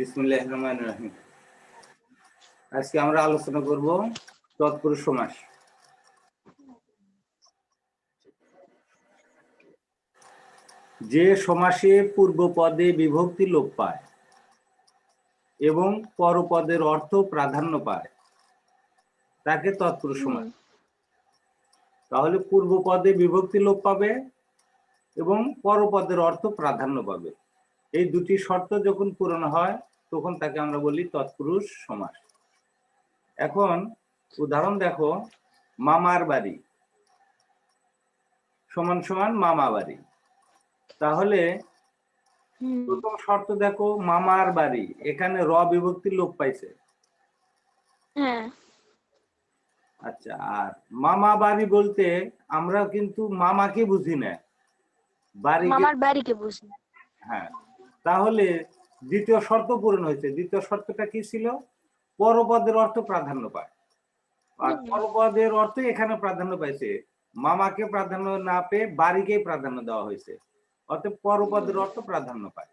বিসমুল্লাহ রহমান রহিম। আজকে আমরা আলোচনা করব তৎপুরুষ সমাস। যে সমাসে পূর্ব পদে বিভক্তি লোপ পায় এবং পরপদের অর্থ প্রাধান্য পায় তাকে তৎপুরুষ সমাস। তাহলে পূর্ব পদে বিভক্তি লোপ পাবে এবং পরপদের অর্থ প্রাধান্য পাবে। এই দুটি শর্ত যখন পূরণ হয় তখন তাকে আমরা বলি তৎপুরুষ সমাস। এখন উদাহরণ দেখো মামার বাড়ি সমান সমান মামা বাড়ি। তাহলে প্রথম শর্ত দেখো মামার বাড়ি এখানে র বিভক্তি লোপ পাইছে। হ্যাঁ। আচ্ছা আর মামা বাড়ি বলতে আমরা কিন্তু মামাকে বুঝি না। বাড়ি মামার বাড়িকে বুঝি। হ্যাঁ তাহলে দ্বিতীয় শর্ত পূরণ হয়েছে। দ্বিতীয় শর্তটা কি ছিল? পরপদের অর্থ প্রাধান্য পায়। আর। পরপদের অর্থ এখানে প্রাধান্য পাইছে। মামাকে প্রাধান্য না পেয়ে বাড়িকেই প্রাধান্য দেওয়া হয়েছে। অর্থাৎ পরপদের অর্থ প্রাধান্য পায়।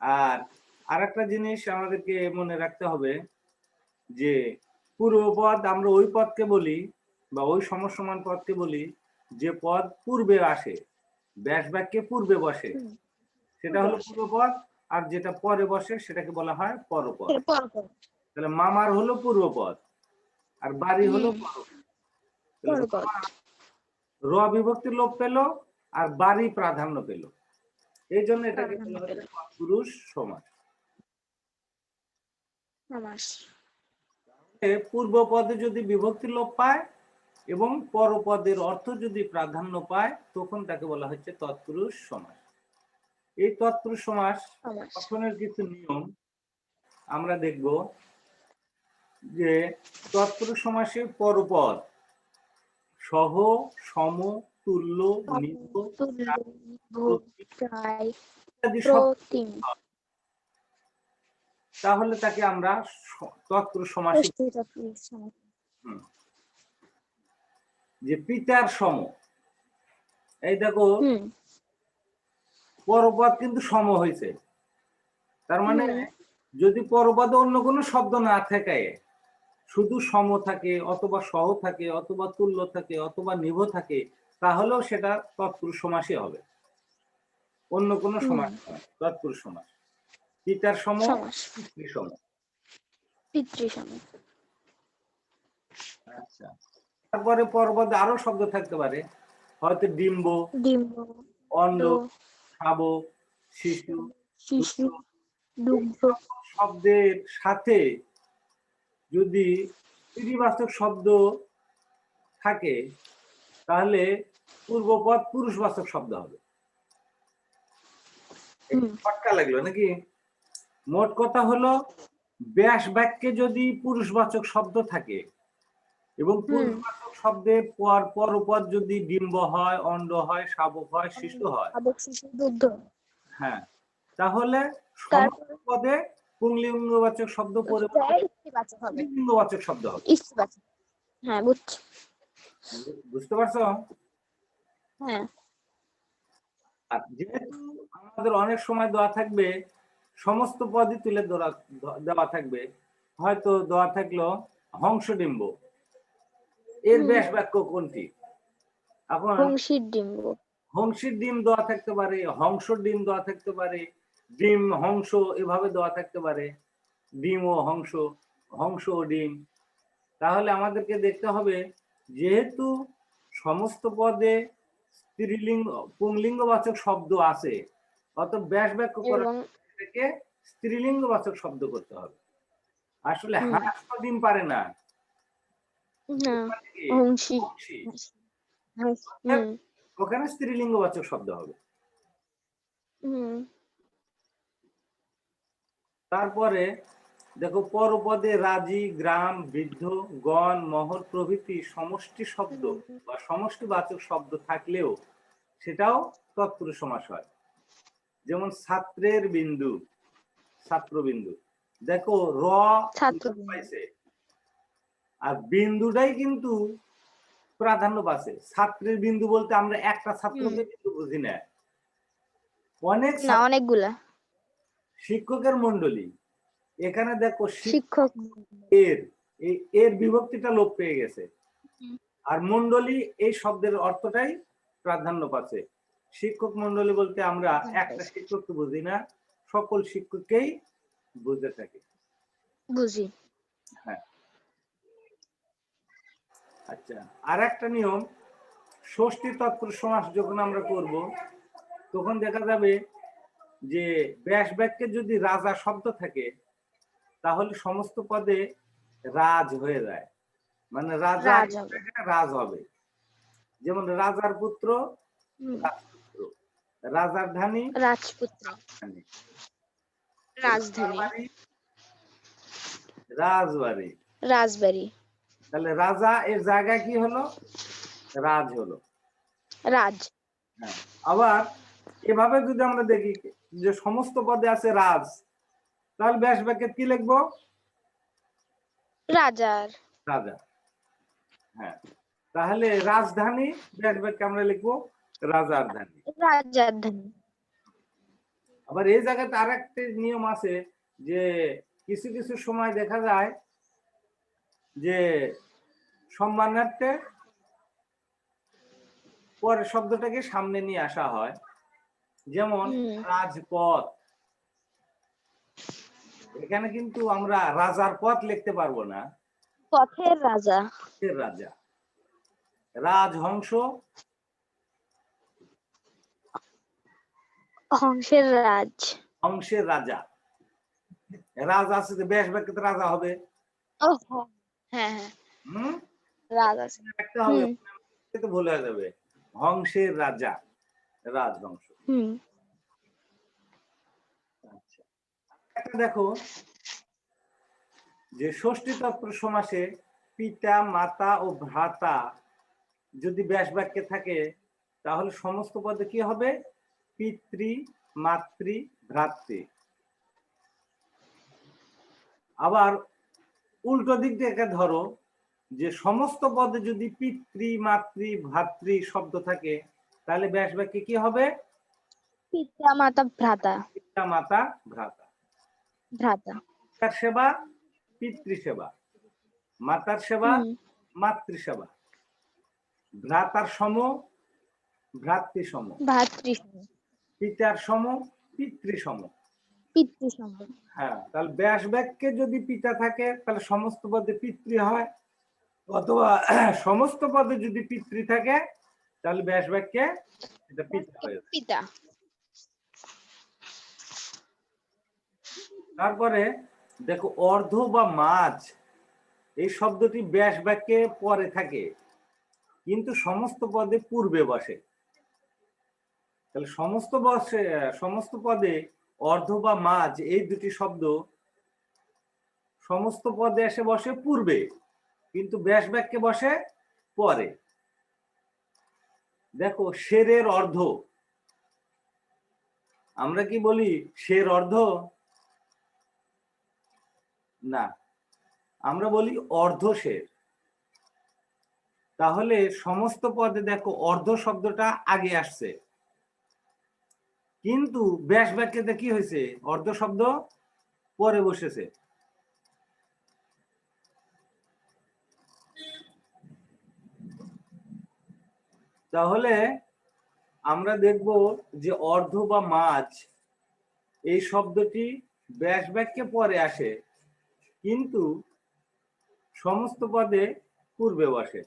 আর আরেকটা জিনিস আমাদেরকে মনে রাখতে হবে যে পূর্বপদ আমরা ওই পদকে বলি বা ওই সমসমান পদকে বলি যে পদ পূর্বে আসে। ব্যাস বাক্যে পূর্বে বসে। সেটা হলো পূর্বপদ আর যেটা পরে বসে সেটাকে বলা হয় পরপদ তাহলে মামার হলো পূর্বপদ আর বাড়ি হলো র বিভক্তি লোপ পেল আর বাড়ি প্রাধান্য পেল। এই জন্য এটাকে পুরুষ সমাজ সমাস। এ পূর্ব পদে যদি বিভক্তি লোপ পায় এবং পরপদের অর্থ যদি প্রাধান্য পায় তখন তাকে বলা হচ্ছে তৎপুরুষ সমাস। এই তৎপুরুষ সমাস গঠনের কিছু নিয়ম আমরা দেখব যে তৎপুরুষ সমাসে পরপদ সহ সম তুল্য তাহলে তাকে আমরা তৎপুরুষ সমাস। যে পিতার সম। এই দেখো হুম পরপদ কিন্তু সম হয়েছে। তার মানে যদি পরপদে অন্য কোনো শব্দ না থাকে শুধু সম থাকে অথবা সহ থাকে অথবা তুল্য থাকে অথবা নিভ থাকে তাহলেও সেটা তৎপুরুষ সমাসই হবে। অন্য কোনো। সমাস নয়, তৎপুরুষ সমাস। পিতার সম পিতৃ আচ্ছা। তারপরে পরপদে আরও শব্দ থাকতে পারে হয়তো ডিম্ব ডিম্ব অন্ড শাবক শিশু শিশু দুগ্ধ শব্দের সাথে যদি পরিবাচক শব্দ থাকে তাহলে পূর্বপদ পুরুষবাচক শব্দ হবে। ফটকা লাগল নাকি? মোট কথা হলো ব্যাস বাক্যে যদি পুরুষবাচক শব্দ থাকে এবং পুরুষবাচক শব্দের পর পরপদ যদি ডিম্ব হয় অন্ড হয় শাবক হয় শিশু হয়। হ্যাঁ তাহলে পদে পুংলিঙ্গবাচক শব্দ পরে প্রায় ইস্তিবাচক হবে। লিঙ্গবাচক শব্দ হবে। হ্যাঁ বুঝছি। বুঝতে পারছ? হ্যাঁ। যেহেতু আমাদের অনেক সময় দেওয়া থাকবে সমস্ত পদই তুলে ধরা- দেওয়া থাকবে হয়তো দেওয়া থাকল হংসডিম্ব। এর। ব্যাস বাক্য কোনটি? এখন বংশীর ডিম্ব। হংসের ডিম দেওয়া থাকতে পারে হংসর ডিম দেওয়া থাকতে পারে ডিম হংস এভাবে দেওয়া থাকতে পারে ডিম ও হংস হংস ও ডিম। তাহলে আমাদেরকে দেখতে হবে যেহেতু সমস্ত পদে স্ত্রীলিঙ্গ পুংলিঙ্গবাচক শব্দ আছে অত ব্যাস বাক্য করা থেকে স্ত্রীলিঙ্গবাচক শব্দ করতে হবে। আসলে। হাঁস ডিম পারে না। হ্যাঁ। হুম ওখানে স্ত্রীলিঙ্গবাচক শব্দ হবে। হুম। তারপরে দেখো পরপদে রাজি গ্রাম বৃদ্ধ গণ মহল প্রভৃতি সমষ্টি শব্দ বা সমষ্টিবাচক শব্দ থাকলেও সেটাও তৎপুরুষ সমাস হয়। যেমন ছাত্রের বিন্দু ছাত্রবিন্দু। দেখো র। পাইছে। আর বিন্দুটাই কিন্তু প্রাধান্য পাচ্ছে। ছাত্রের বিন্দু বলতে আমরা একটা ছাত্রকে কিন্তু বুঝি না। অনেক না অনেকগুলা। শিক্ষকের মন্ডলী এখানে দেখো শিক্ষক। এর এর বিভক্তিটা লোপ পেয়ে গেছে। আর মন্ডলী এই শব্দের অর্থটাই প্রাধান্য পাচ্ছে। শিক্ষক মন্ডলী বলতে আমরা একটা শিক্ষককে বুঝি না সকল শিক্ষককেই বুঝতে থাকি। বুঝি। হ্যাঁ। আচ্ছা আর একটা নিয়ম ষষ্ঠী তৎপুর সমাস যখন আমরা করব তখন দেখা যাবে যে ব্যাস বাক্যে যদি রাজা শব্দ থাকে তাহলে সমস্ত পদে রাজ হয়ে যায়। মানে রাজা রাজ হবে। যেমন রাজার পুত্র রাজপুত্র। রাজার ধানী রাজপুত্র। রাজধানী। রাজবাড়ি, রাজবাড়ি। রাজবাড়ি। তাহলে রাজা এর জায়গায় কি হলো? রাজ হলো। রাজ। হ্যাঁ। আবার এভাবে যদি আমরা দেখি যে সমস্ত পদে আছে রাজ তাহলে ব্যাস বাক্যে কি লিখব? রাজার। রাজা। হ্যাঁ। তাহলে রাজধানী ব্যাস বাক্যে আমরা লিখব রাজার ধানী রাজার ধানী আবার এই জায়গাতে আর একটা নিয়ম আছে যে কিছু কিছু সময় দেখা যায় যে সম্মানার্থে পরের শব্দটাকে সামনে নিয়ে আসা হয়। যেমন রাজপথ। এখানে কিন্তু আমরা রাজার পথ লিখতে পারব না। পথের রাজা। পথের রাজা। রাজহংস। হংসের রাজ। হংসের রাজা। রাজ আছে যে বেশ বাক্যতে রাজা হবে। ও হ্যাঁ হ্যাঁ। হুম? রাজ আছে। একটা হবে তো ভুলে যাবে। হংসের রাজা রাজবংশ। হুম। আচ্ছা। একটা দেখো যে ষষ্ঠী তৎপুর সমাসে পিতা মাতা ও ভ্রাতা যদি ব্যাস বাক্যে থাকে তাহলে সমস্ত পদে কি হবে? পিতৃ মাতৃ ভ্রাতৃ। আবার উল্টো দিক থেকে ধরো যে সমস্ত পদে যদি পিতৃ মাতৃ ভ্রাতৃ শব্দ থাকে তাহলে ব্যাস বাক্যে কি হবে? পিতা মাতা ভ্রাতা। পিতা মাতা ভ্রাতা। ভ্রাতা। পিতার সেবা পিতৃ সেবা। মাতার সেবা মাতৃ সেবা। ভ্রাতার সম ভ্রাতৃ সম। ভাতৃ পিতার সম পিতৃ সম। পিতৃ সম হ্যাঁ তাহলে ব্যাস যদি পিতা থাকে তাহলে সমস্ত পদে পিতৃ হয়। অথবা সমস্ত পদে যদি পিতৃ থাকে তাহলে ব্যাস এটা পিতা হয়ে পিতা। তারপরে দেখো অর্ধ বা মাঝ এই শব্দটি ব্যাস বাক্যে পরে থাকে কিন্তু সমস্ত পদে পূর্বে বসে। তাহলে সমস্ত বসে সমস্ত পদে অর্ধ বা মাঝ এই দুটি শব্দ সমস্ত পদে এসে বসে পূর্বে, কিন্তু ব্যাস বাক্যে বসে পরে। দেখো শেরের অর্ধ। আমরা কি বলি শের অর্ধ? না, আমরা বলি অর্ধ শের তাহলে সমস্ত পদে দেখো অর্ধ শব্দটা আগে আসছে। কিন্তু ব্যাস বাক্যেতে কি হয়েছে? অর্ধ শব্দ পরে বসেছে। তাহলে আমরা দেখব যে অর্ধ বা মাঝ, এই শব্দটি ব্যাস বাক্যে পরে আসে, কিন্তু সমস্ত পদে পূর্বে বসে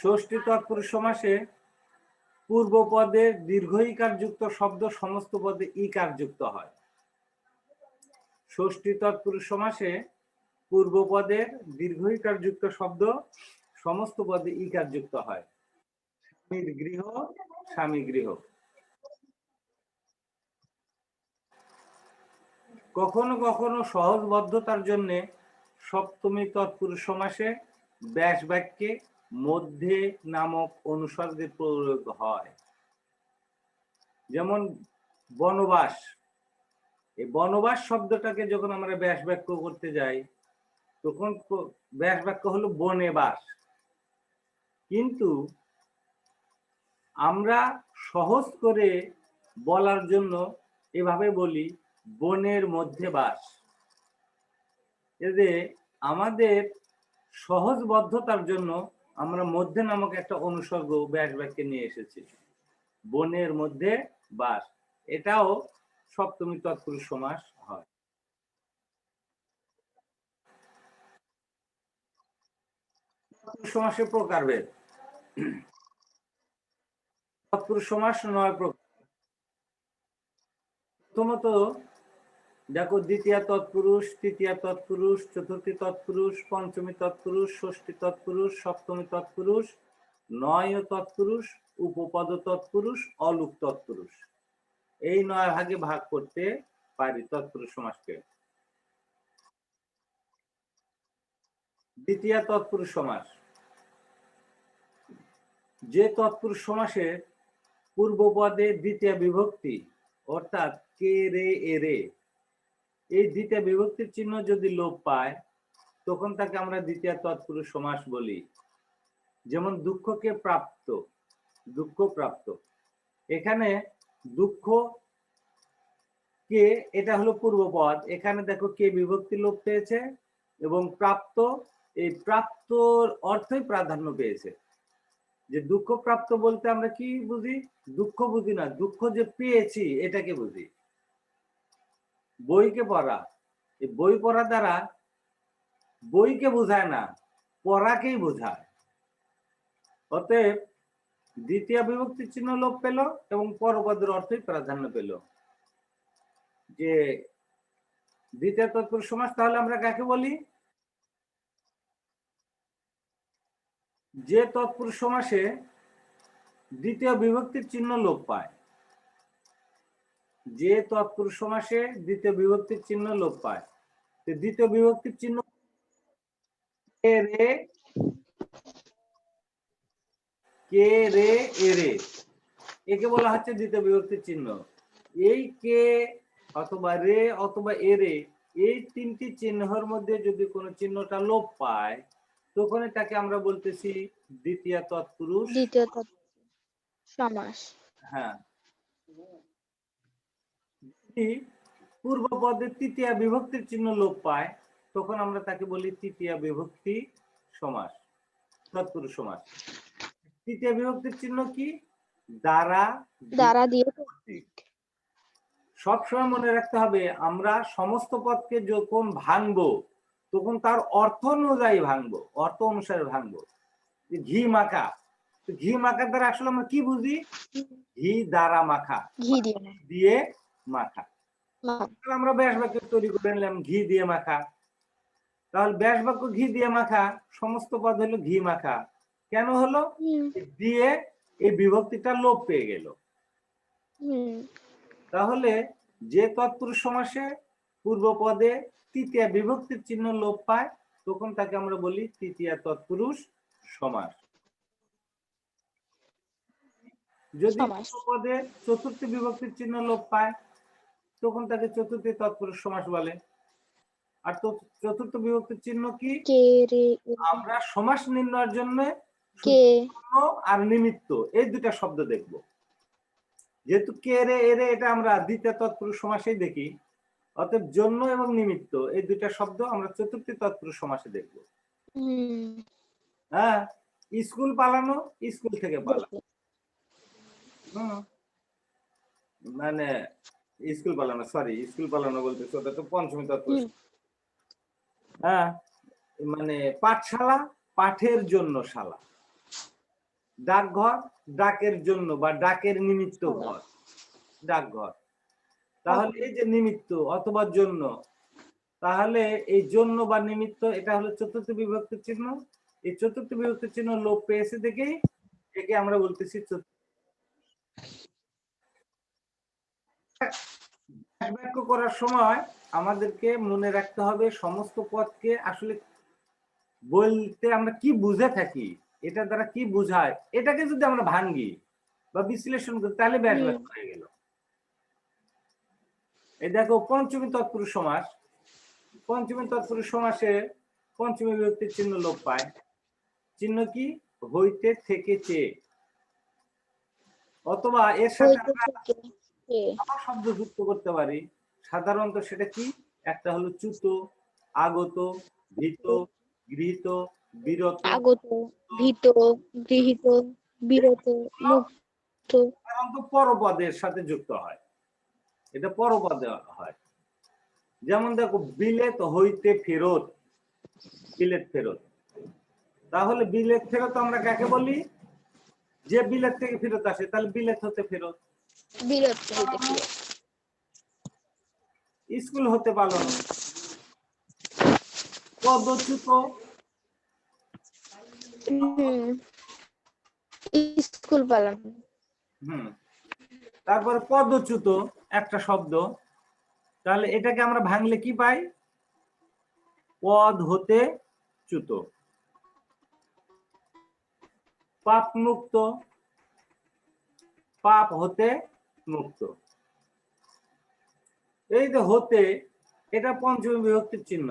ষষ্ঠী তৎপুরুষ সমাসে পূর্ব পদে দীর্ঘ ইকার যুক্ত শব্দ সমস্ত পদে ইকার যুক্ত হয়। ষষ্ঠী তৎপুরুষ সমাসে পূর্ব পদের দীর্ঘ ইকার যুক্ত শব্দ সমস্ত পদে ইকার যুক্ত হয়। স্বামীর গৃহ, স্বামী গৃহ। কখনো কখনো সহজবদ্ধতার জন্য সপ্তমী তৎপুরুষ সমাসে ব্যাস বাক্যে মধ্যে নামক অনুসর্গের প্রয়োগ হয়। যেমন বনবাস। এই বনবাস শব্দটাকে যখন আমরা ব্যাস বাক্য করতে যাই, তখন ব্যাস বাক্য হলো বনে বাস কিন্তু আমরা সহজ করে বলার জন্য এভাবে বলি বনের মধ্যে বাস। এতে আমাদের সহজবদ্ধতার জন্য আমরা মধ্যে নামক একটা অনুসর্গ ব্যাস বাক্যে নিয়ে এসেছি। বনের মধ্যে বাস। এটাও সপ্তমী তৎপুরুষ সমাস হয়। সমাসের প্রকারভেদ তৎপুরুষ সমাস নয় প্রকার। প্রথমত দেখো, দ্বিতীয় তৎপুরুষ, তৃতীয় তৎপুরুষ, চতুর্থী তৎপুরুষ, পঞ্চমী তৎপুরুষ, ষষ্ঠী তৎপুরুষ, সপ্তমী তৎপুরুষ, নয় তৎপুরুষ, উপপদ তৎপুরুষ, অলুক তৎপুরুষ। এই নয় ভাগে ভাগ করতে পারি তৎপুরুষ সমাজকে। দ্বিতীয় তৎপুরুষ সমাস যে তৎপুরুষ সমাসের পূর্বপদে দ্বিতীয় বিভক্তি, অর্থাৎ কে রে, এ রে এই দ্বিতীয় বিভক্তির চিহ্ন যদি লোপ পায়, তখন তাকে আমরা দ্বিতীয় তৎপুরুষ সমাস বলি। যেমন দুঃখকে প্রাপ্ত, দুঃখ প্রাপ্ত। এখানে দুঃখ কে, এটা হলো পূর্বপদ। এখানে দেখো কে বিভক্তি লোপ পেয়েছে এবং প্রাপ্ত, এই প্রাপ্তর অর্থই প্রাধান্য পেয়েছে। যে দুঃখ প্রাপ্ত বলতে আমরা কি বুঝি? দুঃখ বুঝি না, দুঃখ যে পেয়েছি, এটাকে বুঝি। বইকে পড়া। এই বই পড়া দ্বারা বইকে বোঝায় না, পড়াকেই বোঝায়। অতএব দ্বিতীয় বিভক্তির চিহ্ন লোপ পেল এবং পরপদের অর্থই প্রাধান্য পেল। যে দ্বিতীয় তৎপুরুষ সমাস, তাহলে আমরা কাকে বলি? যে তৎপুরুষ সমাসে দ্বিতীয় বিভক্তির চিহ্ন লোপ পায়। যে তৎপুরুষ সমাসে দ্বিতীয় বিভক্তির চিহ্ন লোপ পায়। দ্বিতীয় বিভক্তির চিহ্ন রে? কে রে এ রে। একে বলা হচ্ছে দ্বিতীয় বিভক্তির চিহ্ন। এই কে অথবা রে অথবা এ রে এই তিনটি চিহ্নর মধ্যে যদি কোনো চিহ্নটা লোপ পায় তখন এটাকে আমরা বলতেছি দ্বিতীয় তৎপুরুষ দ্বিতীয় সমাস। হ্যাঁ। যদি পূর্ব পদের তৃতীয় বিভক্তির চিহ্ন লোপ পায় তখন আমরা তাকে বলি তৃতীয় বিভক্তি সমাস তৎপুরুষ সমাস। তৃতীয় বিভক্তির চিহ্ন কি? দ্বারা দ্বারা দিয়ে সবসময় মনে রাখতে হবে আমরা সমস্ত পদকে যখন ভাঙবো তখন তার অর্থ অনুযায়ী ভাঙবো অর্থ অনুসারে ভাঙবো। ঘি মাখা ঘি মাখার দ্বারা আসলে আমরা কি বুঝি? ঘি। দ্বারা মাখা। ঘি দিয়ে মাখা। আমরা ব্যাস বাক্য তৈরি করে নিলাম ঘি দিয়ে মাখা। তাহলে ব্যাস বাক্য ঘি দিয়ে মাখা সমস্ত পদ হলো ঘি মাখা। কেন হলো? দিয়ে এই বিভক্তিটা লোপ পেয়ে গেল। তাহলে যে তৎপুরুষ সমাসে পূর্ব পদে তৃতীয় বিভক্তির চিহ্ন লোপ পায় তখন তাকে আমরা বলি তৃতীয় তৎপুরুষ সমাস। যদি। পদে চতুর্থ বিভক্তির চিহ্ন লোপ পায় তখন তাকে চতুর্থ তৎপুরুষ সমাস বলে। আর তো চতুর্থ বিভক্তির চিহ্ন কি? আমরা সমাস নির্ণয়ের জন্য আর নিমিত্ত এই দুটা শব্দ দেখব। যেহেতু কে রে এরে এটা আমরা দ্বিতীয় তৎপুরুষ সমাসেই দেখি। অতএব জন্য এবং নিমিত্ত এই দুইটা শব্দ আমরা চতুর্থ তৎপুরুষ সমাসে দেখব। হ্যাঁ স্কুল পালানো স্কুল থেকে পালানো হুম। মানে স্কুল পালানো সরি স্কুল পালানো বলতে ওটা তো পঞ্চমী হুম। হ্যাঁ মানে পাঠশালা পাঠের জন্য শালা। ডাকঘর ডাকের জন্য বা ডাকের নিমিত্ত ঘর ডাকঘর। তাহলে এই যে নিমিত্ত অথবা জন্য তাহলে এই জন্য বা নিমিত্ত এটা হলো চতুর্থ বিভক্তির চিহ্ন। এই চতুর্থ বিভক্তির চিহ্ন লোপ পেয়েছে দেখেই একে আমরা বলতেছি চতুর্থ ব্যাস করার সময় আমাদেরকে মনে রাখতে হবে সমস্ত পদকে আসলে বলতে আমরা কি বুঝে থাকি এটা দ্বারা কি বুঝায় এটাকে যদি আমরা ভাঙ্গি বা বিশ্লেষণ করি তাহলে ব্যাস। হয়ে গেল। এই দেখো পঞ্চমী তৎপুরুষ সমাস। পঞ্চমী তৎপুরুষ সমাসে পঞ্চমী বিভক্তির চিহ্ন লোপ পায়। চিহ্ন কি? হইতে থেকে চেয়ে অথবা এর সাথে শব্দ যুক্ত করতে পারি। সাধারণত সেটা কি? একটা হলো চ্যুত আগত ভীত গৃহীত বিরত আগত ভীত গৃহীত বিরত মুক্ত। সাধারণত পরপদের সাথে যুক্ত হয়। এটা পরপদে হয়। যেমন দেখো বিলেত হইতে ফেরত বিলেত ফেরত। তাহলে বিলেত ফেরত আমরা কাকে বলি? যে বিলেত থেকে ফেরত আসে তাহলে বিলেত হতে ফেরত। বিরত হইতে স্কুল হতে পারল না। পদচ্যুত স্কুল পালন হুম তারপরে পদচ্যুত একটা শব্দ। তাহলে এটাকে আমরা ভাঙলে কি পাই? পদ হতে চ্যুত। পাপ মুক্ত পাপ হতে মুক্ত। এই যে হতে, এটা পঞ্চমী বিভক্তির চিহ্ন।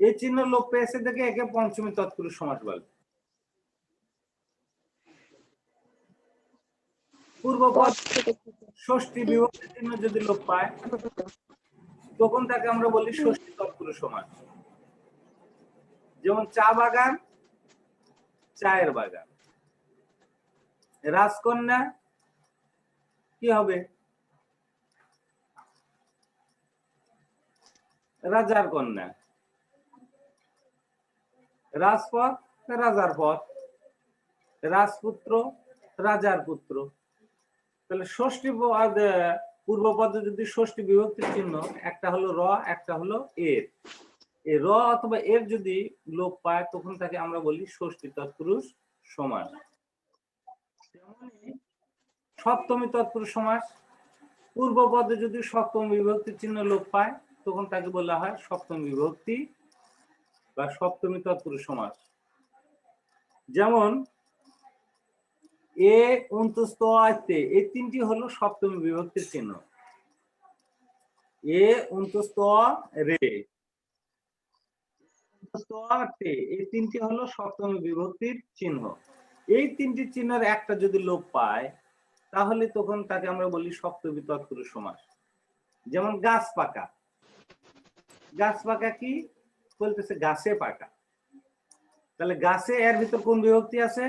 এই চিহ্ন লোপ পেয়েছে দেখে একে পঞ্চমী তৎপুরুষ সমাস বলে। পূর্বপদ। ষষ্ঠী বিভক্তির চিহ্ন যদি লোপ পায়, তখন তাকে আমরা বলি ষষ্ঠী তৎপুরুষ সমাস যেমন চা বাগান, চায়ের বাগান। রাজকন্যা কি হবে? রাজার কন্যা। রাজপথ, রাজার পথ। রাজপুত্র, রাজার পুত্র। তাহলে ষষ্ঠী পদ পূর্ব পদে যদি ষষ্ঠী বিভক্তির চিহ্ন, একটা হলো র, একটা হলো এর। এই র অথবা এর যদি লোপ পায়, তখন তাকে আমরা বলি ষষ্ঠী তৎপুরুষ সমাস তেমনি সপ্তমী তৎপুরুষ সমাস পূর্ব পদে যদি সপ্তমী বিভক্তির চিহ্ন লোপ পায়, তখন তাকে বলা হয় সপ্তমী বিভক্তি বা সপ্তমী তৎপুরুষ সমাস যেমন, এ অন্তস্থ আয়তে এই তিনটি হলো সপ্তমী বিভক্তির চিহ্ন। এ অন্তস্থ রে এই তিনটি হলো সপ্তমী বিভক্তির চিহ্ন। এই তিনটি চিহ্নের একটা যদি লোপ পায় তাহলে তখন তাকে আমরা বলি সপ্তমী তৎপুরুষ সমাস। যেমন গাছ পাকা। গাছ পাকা কি? বলতেছে গাছে পাকা। তাহলে গাছে এর ভিতর কোন বিভক্তি আছে?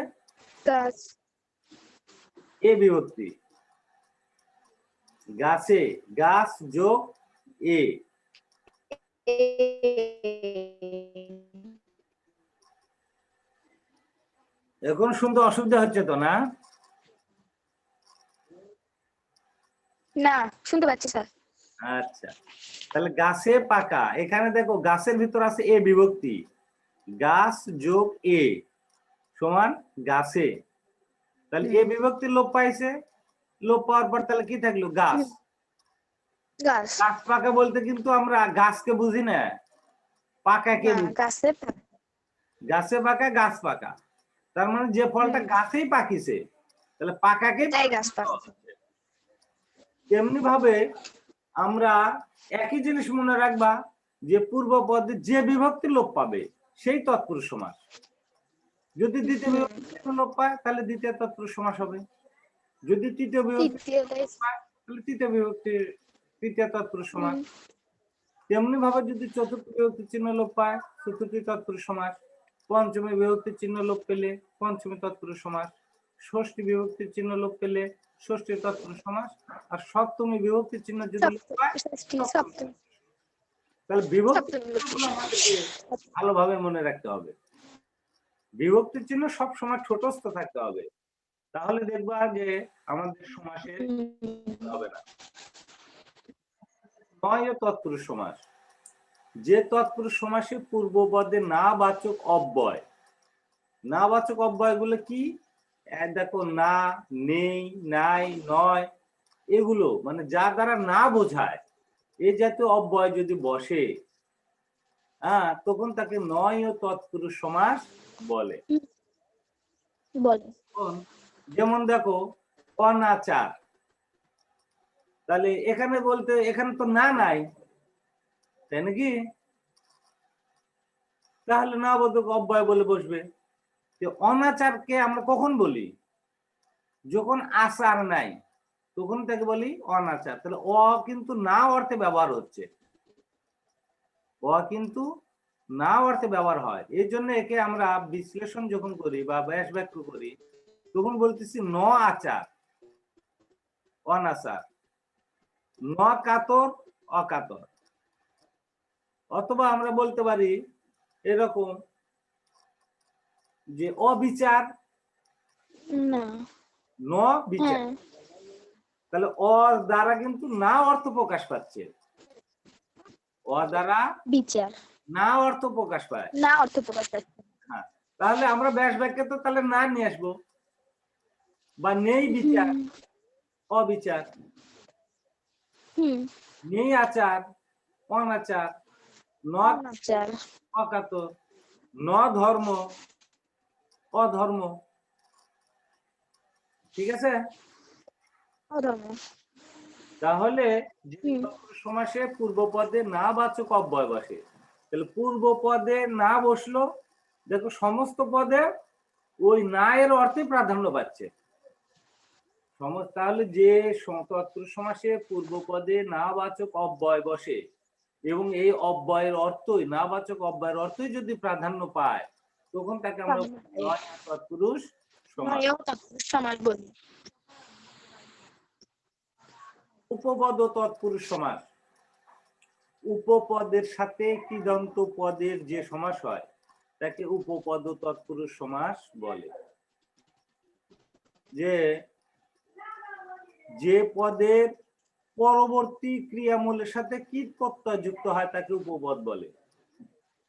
এ বিভক্তি। গাছে গাছ যোগ এ। এখন শুনতে অসুবিধা হচ্ছে তো না? না শুনতে পাচ্ছি স্যার। আচ্ছা। তাহলে গাছে পাকা এখানে দেখো গাছের ভিতর আছে এ বিভক্তি। গাছ যোগ এ সমান গাছে। তাহলে এ বিভক্তি লোপ পাইছে। লোপ পাওয়ার পর তাহলে কি থাকল? গাছ। গাছ। পাকা বলতে কিন্তু আমরা গাছকে বুঝি না। পাকাকে গাছে পাকা। গাছে পাকা গাছ পাকা। তার মানে যে ফলটা গাছেই পাকিছে তাহলে পাকাকে গাছ পাকা তেমনি ভাবে আমরা একই জিনিস মনে রাখবা যে পূর্ব পদে যে বিভক্তি লোপ পাবে সেই তৎপুরুষ সমাস। যদি দ্বিতীয় বিভক্তি লোপ পায় তাহলে দ্বিতীয় তৎপুরুষ সমাস হবে। যদি তৃতীয় বিভক্তি তাহলে তৃতীয় বিভক্তি তৃতীয় তৎপুরুষ সমাস। তেমনি ভাবে যদি চতুর্থ বিভক্তি চিহ্ন লোপ পায় চতুর্থী তৎপুরুষ সমাস। পঞ্চমী বিভক্তি চিহ্ন লোপ পেলে পঞ্চমী তৎপুরুষ সমাস। ষষ্ঠী বিভক্তির চিহ্ন লোপ পেলে ষষ্ঠী তৎপুরুষ সমাস আর সপ্তমী বিভক্তির চিহ্ন যদি তাহলে বিভক্তি ভালোভাবে মনে রাখতে হবে। বিভক্তির চিহ্ন সব সময় ছোটস্থ থাকতে হবে। তাহলে দেখবা যে আমাদের সমাসের হুম। হবে না। নয় তৎপুরুষ সমাস। যে তৎপুরুষ সমাসে পূর্বপদে না বাচক অব্যয়। না বাচক অব্যয়গুলো কি? এক দেখো না নেই নাই নয় এগুলো মানে যা দ্বারা না বোঝায় এই জাতীয় অব্যয় যদি বসে হ্যাঁ তখন তাকে নয় ও তৎপুরুষ সমাস বলে। যেমন দেখো অনাচার। তাহলে এখানে বলতে এখানে তো না নাই তাই নাকি? তাহলে না বলতে অব্যয় বলে বসবে। অনাচারকে আমরা কখন বলি? যখন আচার নাই, তখন তাকে বলি অনাচার। তাহলে অ কিন্তু না অর্থে ব্যবহার হচ্ছে। অ কিন্তু না অর্থে ব্যবহার হয়। এই জন্য একে আমরা বিশ্লেষণ যখন করি বা ব্যাস বাক্য করি, তখন বলতেছি ন আচার, অনাচার। ন কাতর, অকাতর। অথবা আমরা বলতে পারি এরকম যে অবিচার? না। বিচার। হ্যাঁ। তাহলে অ দ্বারা কিন্তু না অর্থ প্রকাশ পাচ্ছে। অ দ্বারা বিচার। না অর্থ প্রকাশ পায়। না অর্থ প্রকাশ পাচ্ছে। হ্যাঁ। তাহলে আমরা ব্যাস বাক্যে তো তাহলে না নিয়ে আসব। বা নেই বিচার অবিচার। হুম। নেই আচার অনাচার ন অকাতর ন ধর্ম অধর্ম ঠিক আছে? তাহলে সমাসে পূর্ব পদে না বাচক অব্যয় বসে। তাহলে পূর্ব পদে না বসল দেখো সমস্ত পদে ওই না এর অর্থে প্রাধান্য পাচ্ছে। সমস্ত তাহলে যে তৎপুরুষ সমাসে পূর্ব পদে না বাচক অব্যয় বসে। এবং এই অব্যয়ের অর্থই না বাচক অব্যয়ের অর্থই যদি প্রাধান্য পায় তখন তাকে আমরা নয় তৎপুরুষ সমাস সমাস বলি। উপপদ তৎপুরুষ সমাস উপপদের সাথে কৃদন্ত পদের যে সমাস হয় তাকে উপপদ তৎপুরুষ সমাস বলে। যে যে পদের পরবর্তী ক্রিয়ামূলের সাথে কীট প্রত্যয় যুক্ত হয় তাকে উপপদ বলে।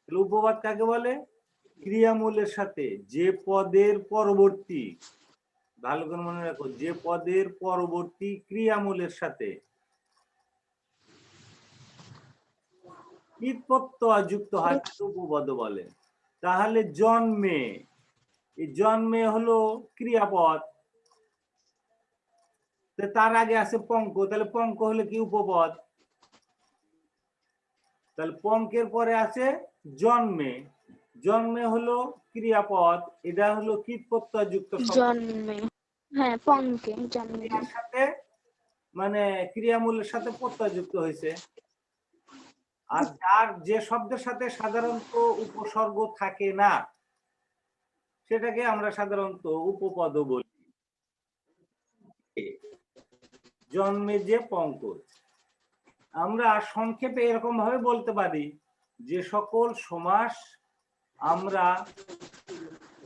তাহলে উপপদ কাকে বলে? ক্রিয়ামূলের সাথে যে পদের পরবর্তী, ভালো করে মনে রাখো, যে পদের পরবর্তী ক্রিয়ামূলের সাথে যুক্ত হয় উপপদ বলে। তাহলে জন্মে জন্মে হলো ক্রিয়াপদ। তার আগে আছে পঙ্ক, তাহলে পঙ্ক হলো কি উপপদ? তাহলে পঙ্কের পরে আছে জন্মে। জন্মে হলো ক্রিয়াপদ এটা হলো কীটপ্রত্যয় যুক্ত জন্মে হ্যাঁ পঙ্কে জন্মে। সাথে মানে ক্রিয়ামূলের সাথে প্রত্যয় যুক্ত হয়েছে। আর যার যে শব্দের সাথে সাধারণত উপসর্গ থাকে না সেটাকে আমরা সাধারণত উপপদ বলি। জন্মে যে পঙ্কজ। আমরা সংক্ষেপে এরকম ভাবে বলতে পারি যে সকল সমাস আমরা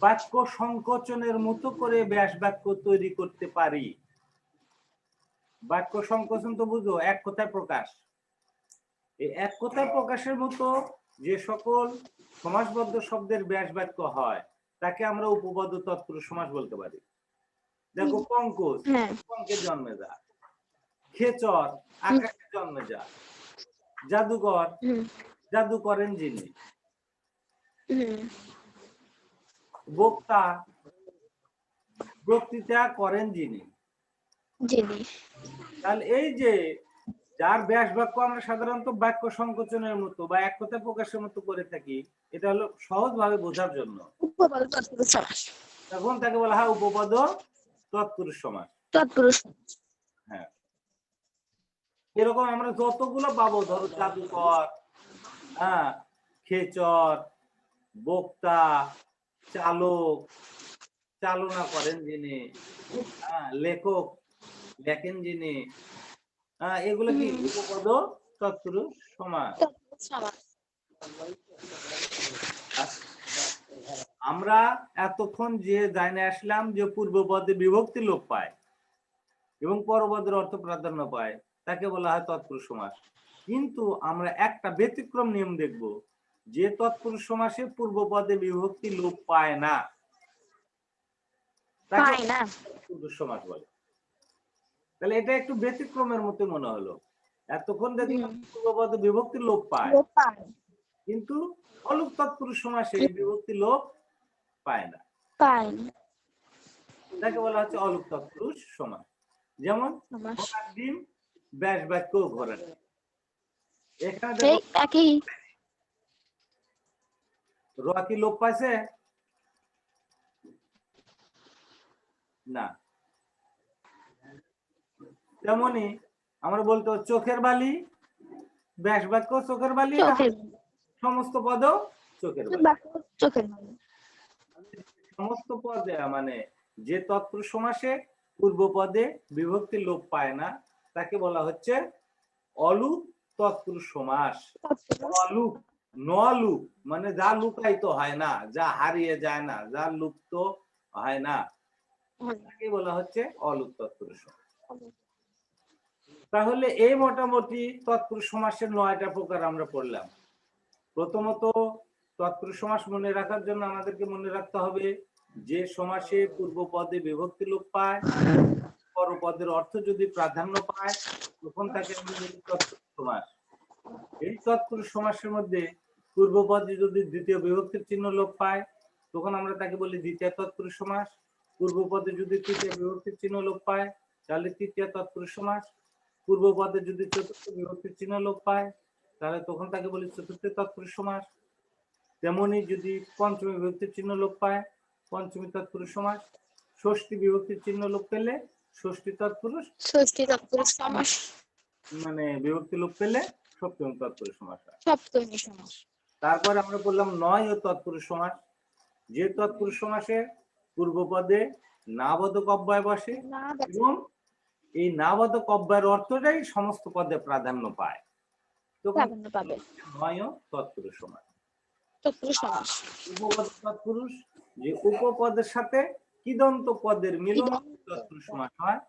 বাক্য সংকোচনের মতো করে ব্যাস বাক্য তৈরি করতে পারি। বাক্য সংকোচন তো বুঝো এক কথায় প্রকাশ। এই এক কথায় প্রকাশের মতো যে সকল সমাসবদ্ধ শব্দের ব্যাস বাক্য হয় তাকে আমরা উপপদ তৎপুরুষ সমাস বলতে পারি। দেখো পঙ্কজ হ্যাঁ। পঙ্কের জন্মে যা খেচর আকাশের জন্মে যা জাদুকর জাদু করেন যিনি বক্তা বক্তৃতা করেন যিনি। যিনি। তাহলে এই যে যার ব্যাস বাক্য আমরা সাধারণত বাক্য সংকোচনের মতো বা এক কথা প্রকাশের মতো করে থাকি এটা হলো সহজভাবে বোঝার জন্য। তখন তাকে বলা হয় উপপদ তৎপুরুষ সমাস। তৎপুরুষ হ্যাঁ। এরকম আমরা যতগুলো পাবো ধরো জাদুকর হ্যাঁ খেচর বক্তা চালক চালনা করেন যিনি হ্যাঁ লেখক লেখেন যিনি হ্যাঁ এগুলো কি। উপপদ তৎপুরুষ সমাস? আমরা এতক্ষণ যে জানে আসলাম যে পূর্ব পদে বিভক্তি লোপ পায় এবং পরপদের অর্থ প্রাধান্য পায় তাকে বলা হয় তৎপুরুষ সমাস। কিন্তু আমরা একটা ব্যতিক্রম নিয়ম দেখব। যে তৎপুরুষ সমাসে পূর্ব পদে বিভক্তি লোপ পায় না। তৎপুরুষ সমাস বলে। তাহলে এটা একটু ব্যতিক্রমের মতো মনে হলো। এতক্ষণ দেখলাম বিভক্তি লোপ পায়। কিন্তু অলুপ তৎপুরুষ সমাসে বিভক্তি লোপ পায় না। তাকে বলা হচ্ছে অলুপ তৎপুরুষ সমাস। যেমন ডিম ব্যাস বাক্য ডিম। এখানে র কি লোপ পাইছে? না। তেমনি আমরা বলতো চোখের বালি ব্যাস বাক্য চোখের বালি সমস্ত পদ চোখের চোখের বালি। সমস্ত পদে মানে যে তৎপুরুষ সমাসে পূর্ব পদে বিভক্তি লোপ পায় না তাকে বলা হচ্ছে অলুক তৎপুরুষ। সমাস অলুক। নলুক মানে যা লুকায়িত হয় না যা হারিয়ে যায় না যা লুপ্ত হয় না। তাকে বলা হচ্ছে অলুক তৎপুরুষ। তাহলে এই মোটামুটি তৎপুরুষ সমাসের নয়টা প্রকার আমরা পড়লাম। প্রথমত তৎপুরুষ সমাস মনে রাখার জন্য আমাদেরকে মনে রাখতে হবে যে সমাসে পূর্ব পদে বিভক্তি লোপ পায় পরপদের অর্থ যদি প্রাধান্য পায় তখন তাকে তৎপুরুষ সমাস। এই তৎপুরুষ সমাসের মধ্যে পূর্ব পদে যদি দ্বিতীয় বিভক্তির চিহ্ন লোপ পায় তখন আমরা তাকে বলি দ্বিতীয় তৎপুরুষ সমাস। পূর্ব পদে যদি তৃতীয় বিভক্তির চিহ্ন লোপ পায় তাহলে তৃতীয় তৎপুরুষ সমাস। পূর্ব পদে যদি চতুর্থ বিভক্তির চিহ্ন লোপ পায় তাহলে তখন তাকে বলি চতুর্থ তৎপুরুষ সমাস। তেমনি যদি পঞ্চমী বিভক্তির চিহ্ন লোপ পায় পঞ্চমী তৎপুরুষ সমাস। ষষ্ঠী বিভক্তির চিহ্ন লোপ পেলে ষষ্ঠী তৎপুরুষ। ষষ্ঠী তৎপুরুষ সমাস। মানে বিভক্তি লোপ পেলে সপ্তমী তৎপুরুষ সমাস সপ্তমী সমাস। তারপরে আমরা বললাম নয় ও তৎপুরুষ সমাস। যে তৎপুরুষ সমাসে পূর্ব পদে নাবোধক অব্যয় বসে এবং এই নাবোধক অব্যয়ের অর্থটাই সমস্ত পদে প্রাধান্য পায়। নয় ও তৎপুরুষ সমাস। উপপদ তৎপুরুষ যে উপপদের সাথে কিদন্ত পদের মিলন তৎপুরুষ সমাস হয়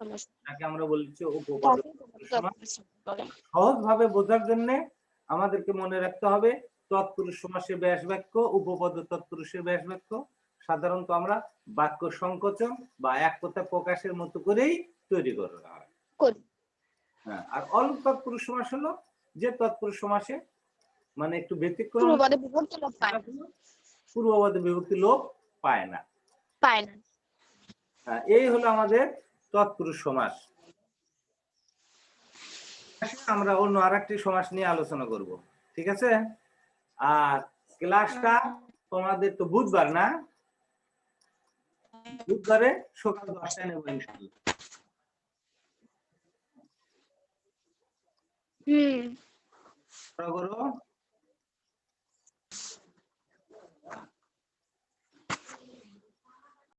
তাকে আমরা বলছি উপপদ তাকে তৎপুরুষ সমাস। তৎপুরুষ সমাস বলে। সহজ ভাবে বোঝার জন্য আমাদেরকে মনে রাখতে হবে তৎপুরুষ সমাসের ব্যাস বাক্য উপপদ তৎপুরুষের ব্যাস বাক্য সাধারণত আমরা বাক্য সংকোচন বা এক কথা প্রকাশের মতো করেই তৈরি করা হয়। হ্যাঁ আর অল্প তৎপুরুষ সমাস হলো যে তৎপুরুষ সমাসে মানে একটু ব্যতিক্রম। পূর্ববাদে বিভক্তি লোপ পায় না। পায় না। হ্যাঁ, এই হলো আমাদের তৎপুরুষ সমাস। আমরা অন্য আরেকটি সমাস নিয়ে আলোচনা করব। ঠিক আছে? আর ক্লাসটা তোমাদের তো বুধবার না? বুধবারে সকাল দশটায় নেব ইনশাল্লাহ। হুম। করো